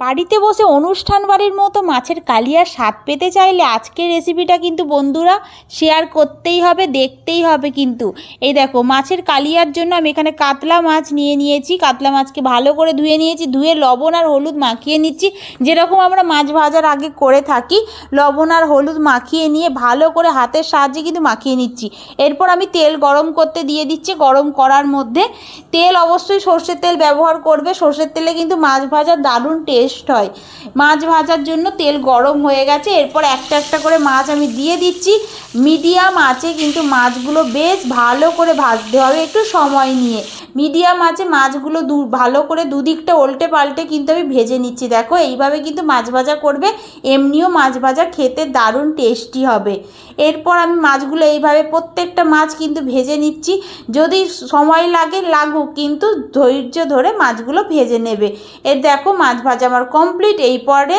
বাড়িতে বসে অনুষ্ঠান বাড়ির মতো মাছের কালিয়ার স্বাদ পেতে চাইলে আজকের রেসিপিটা কিন্তু বন্ধুরা শেয়ার করতেই হবে, দেখতেই হবে কিন্তু। এই দেখো, মাছের কালিয়ার জন্য আমি এখানে কাতলা মাছ নিয়ে নিয়েছি। কাতলা মাছকে ভালো করে ধুয়ে নিয়েছি, ধুয়ে লবণ আর হলুদ মাখিয়ে নিচ্ছি। যেরকম আমরা মাছ ভাজার আগে করে থাকি, লবণ আর হলুদ মাখিয়ে নিয়ে ভালো করে হাতের সাহায্যে কিন্তু মাখিয়ে নিচ্ছি। এরপর আমি তেল গরম করতে দিয়ে দিচ্ছি গরম করার মধ্যে। তেল অবশ্যই সর্ষের তেল ব্যবহার করবে, সর্ষের তেলে কিন্তু মাছ ভাজার দারুণ টেস্ট হয়। মাছ ভাজার জন্য তেল গরম হয়ে গেছে, এরপর একটা একটা করে মাছ আমি দিয়ে দিচ্ছি। মিডিয়াম আঁচে কিন্তু মাছগুলো বেশ ভালো করে ভাজতে হবে একটু সময় নিয়ে। মিডিয়াম আঁচে মাছগুলো দু, ভালো করে দুদিকটা উল্টে পাল্টে কিন্তু আমি ভেজে নিচ্ছি। দেখো, এইভাবে কিন্তু মাছ ভাজা করবে, এমনিও মাছ ভাজা খেতে দারুণ টেস্টি হবে। এরপর আমি মাছগুলো এইভাবে প্রত্যেকটা মাছ কিন্তু ভেজে নিচ্ছি। যদি সময় লাগে, লাগুক, কিন্তু ধৈর্য ধরে মাছগুলো ভেজে নেবে। এর দেখো, মাছ ভাজা আমার কমপ্লিট এই পরে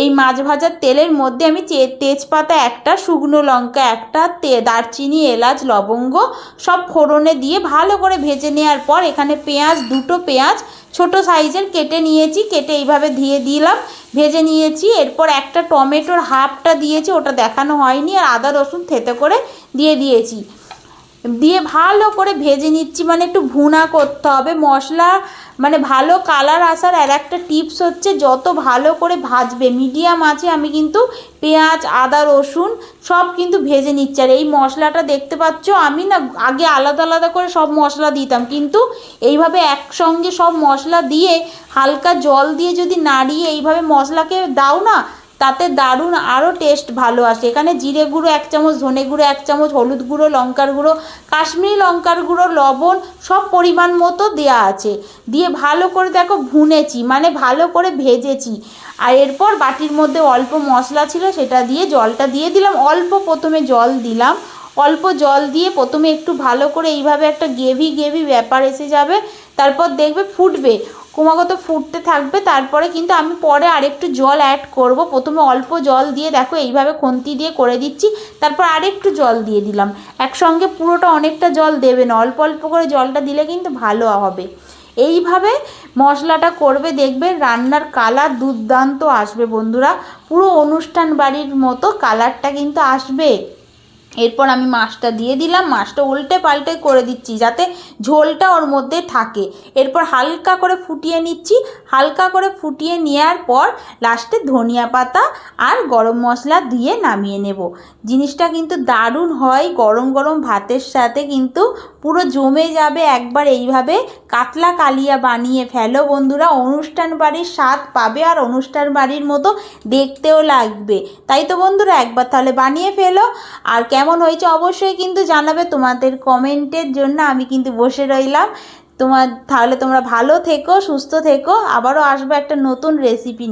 এই মাছ ভাজার তেলের মধ্যে আমি তেজপাতা একটা, শুকনো লঙ্কা একটা, তে দারচিনি, এলাচ, লবঙ্গ সব ফোড়নে দিয়ে ভালো করে ভেজে নেওয়ার পর এখানে পেঁয়াজ, দুটো পেঁয়াজ ছোট সাইজের কেটে নিয়েছি, কেটে এইভাবে দিয়ে দিলাম, ভেজে নিয়েছি, এরপর একটা টমেটোর হাফটা দিয়েছি, ওটা দেখানো হয়নি, আর আদা, রসুন থেতে করে দিয়ে দিয়েছি। দিয়ে ভালো করে ভেজে নিচ্ছি। মানে একটু ভুনা করতে হবে। মশলা মানে ভালো কালার আসার আর একটা টিপস হচ্ছে, যত ভালো করে ভাজবে মিডিয়াম আছে, আমি কিন্তু পেঁয়াজ, আদা, রসুন সব কিন্তু ভেজে নিচ্ছি। আর এই মশলাটা দেখতে পাচ্ছ, আমি না আগে আলাদা আলাদা করে সব মশলা দিতাম। কিন্তু এইভাবে একসঙ্গে সব মশলা দিয়ে হালকা জল দিয়ে যদি নাড়িয়ে এইভাবে মশলাকে দাও না তাতে দারুণ আরও টেস্ট ভালো আসে। এখানে জিরে গুঁড়ো এক চামচ, ধনে গুঁড়ো এক চামচ, হলুদ গুঁড়ো, লঙ্কার গুঁড়ো, কাশ্মীরি লঙ্কার গুঁড়ো, লবণ সব পরিমাণ মতো দেওয়া আছে। দিয়ে ভালো করে দেখো ভুনেছি মানে ভালো করে ভেজেছি। আর এরপর বাটির মধ্যে অল্প মশলা ছিল সেটা দিয়ে জলটা দিয়ে দিলাম। অল্প প্রথমে জল দিলাম। অল্প জল দিয়ে প্রথমে একটু ভালো করে এইভাবে একটা গেভি গেভি ব্যাপার এসে যাবে। তারপর দেখবে ফুটবে। ক্রমাগত ফুটতে থাকবে, তারপরে কিন্তু আমি পরে আরেকটু জল অ্যাড করব। প্রথমে অল্প জল দিয়ে দেখো এইভাবে খুন্তি দিয়ে করে দিচ্ছি, তারপর আরেকটু জল দিয়ে দিলাম। একসঙ্গে পুরোটা অনেকটা জল দেবে না, অল্প অল্প করে জলটা দিলে কিন্তু ভালো হবে। এইভাবে মশলাটা করবে, দেখবে রান্নার কালার দুর্দান্ত আসবে বন্ধুরা। পুরো অনুষ্ঠান বাড়ির মতো কালারটা কিন্তু আসবে। এরপর আমি মাছটা দিয়ে দিলাম, মাছটা উল্টে পাল্টে করে দিচ্ছি যাতে ঝোলটা ওর মধ্যে থাকে। এরপর হালকা করে ফুটিয়ে নিচ্ছি। হালকা করে ফুটিয়ে নেওয়ার পর লাস্টে ধনিয়া পাতা আর গরম মশলা দিয়ে নামিয়ে নেব। জিনিসটা কিন্তু দারুণ হয়, গরম গরম ভাতের সাথে কিন্তু পুরো জমে যাবে একবার এইভাবে। কাতলা কালিয়া বানিয়ে ফেলো বন্ধুরা। অনুষ্ঠান বাড়ির স্বাদ পাবে আর অনুষ্ঠান বাড়ির মতো দেখতেও লাগবে। তাই তো বন্ধুরা, একবার তাহলে বানিয়ে ফেলো। আর কেমন হয়েছে অবশ্যই কিন্তু জানাবে তোমাদের কমেন্টের জন্য। আমি কিন্তু বসে রইলাম। তোমার, তাহলে তোমরা ভালো থেকো, সুস্থ থেকো। আবারও আসব একটা নতুন রেসিপি